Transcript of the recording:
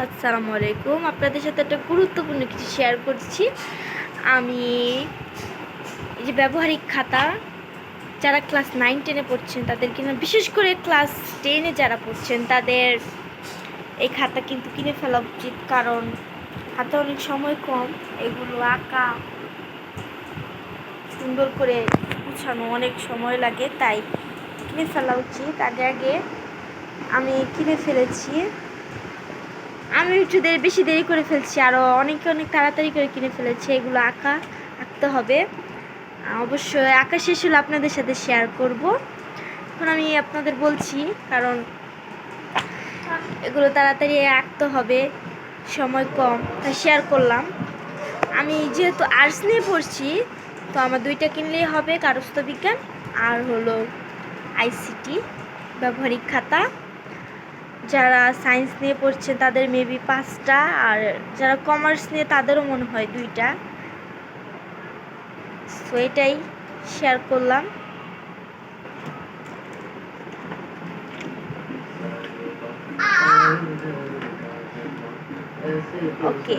আসসালামু আলাইকুম। আপনাদের সাথে একটা গুরুত্বপূর্ণ কিছু শেয়ার করছি। আমি এই যে ব্যবহারিক খাতা, যারা ক্লাস নাইন টেনে পড়ছেন, তাদের কিনা বিশেষ করে ক্লাস টেনে যারা পড়ছেন, তাদের এই খাতা কিন্তু কিনে ফেলা উচিত, কারণ হাতে অনেক সময় কম। এগুলো আঁকা, সুন্দর করে গুছানো অনেক সময় লাগে, তাই কিনে ফেলা উচিত। আগে আগে আমি কিনে ফেলেছি। আমি একটু দেরি বেশি দেরি করে ফেলছি আরও অনেকে অনেক তাড়াতাড়ি করে কিনে ফেলেছি, এগুলো আঁকা, আঁকতে হবে। অবশ্যই আঁকা শেষ হলে আপনাদের সাথে শেয়ার করব। এখন আমি আপনাদের বলছি, কারণ এগুলো তাড়াতাড়ি আঁকতে হবে, সময় কম, তাই শেয়ার করলাম। আমি যেহেতু আর্টস নিয়ে পড়ছি, তো আমার দুইটা কিনলেই হবে কারস্থ বিজ্ঞান আর হলো আইসিটি ব্যবহারিক খাতা। যারা সায়েন্স নিয়ে পড়ছেন তাদের মেবি পাঁচটা, আর যারা কমার্স নিয়ে তাদেরও মনে হয় দুইটা। সো এটাই শেয়ার করলাম। ওকে